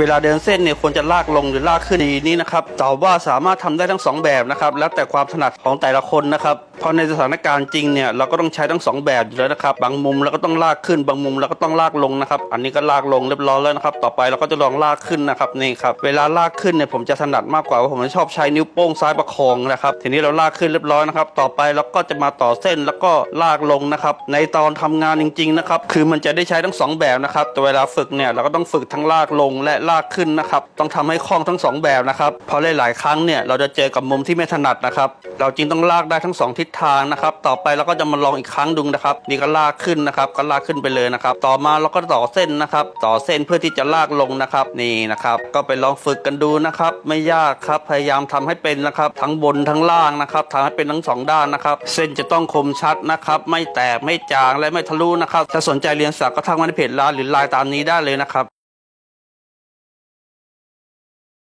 เวลาเดินเส้นเนี่ยควรจะลากลงหรือลากขึ้นดีนี้นะครับตอบว่าสามารถทำได้ทั้งสองแบบนะครับแล้วแต่ความถนัดของแต่ละคนนะครับเพราะในสถานการณ์จริงเนี่ยเราก็ต้องใช้ทั้งสองแบบอยู่แล้วนะครับบางมุมเราก็ต้องลากขึ้นบางมุมเราก็ต้องลากลงนะครับอันนี้ก็ลากลงเรียบร้อยแล้วนะครับต่อไปเราก็จะลองลากขึ้นนะครับนี่ครับเวลาลากขึ้นเนี่ยผมจะถนัดมากกว่าว่าผมชอบใช้นิ้วโป้งซ้ายประคองนะครับทีนี้เราลากขึ้นเรียบร้อยนะครับต่อไปเราก็จะมาต่อเส้นแล้วก็ลากลงนะครับในตอนทำงานจริงๆนะครับคือมันจะได้ใช้ทั้งสองแบบนะครับแต่เวลาฝึกเนี่ยเราก็ต้องฝึกทั้งลากลงและลากขึ้นนะครับ ต้องทำให้คล่องทั้งสองแบบนะครับเพราะหลายๆครั้งเนี่ยเราจะเจอกับมุมที่ไม่ถนัดนะครับ เราจึงต้องลากได้ทั้งสองทิศทางนะครับ ต่อไปเราก็จะมาลองอีกครั้งดูนะครับ นี่ก็ลากขึ้นนะครับก็ลากขึ้นไปเลยนะครับ ต่อมาเราก็ต่อเส้นนะครับ ต่อเส้นเพื่อที่จะลากลงนะครับนี่นะครับ ก็ไปลองฝึกกันดูนะครับ ไม่ยากครับพยายามทำให้เป็นนะครับ ทั้งบนทั้งล่างนะครับทำให้เป็นทั้งสองด้านนะครับ เส้นจะต้องคมชัดนะครับไม่แตกไม่จางและไม่ทะลุนะครับถ้าสนใจเรียนสักก็ทักมาในเพจร้านหรือไลน์ตามนี้ได้เลยนะครับ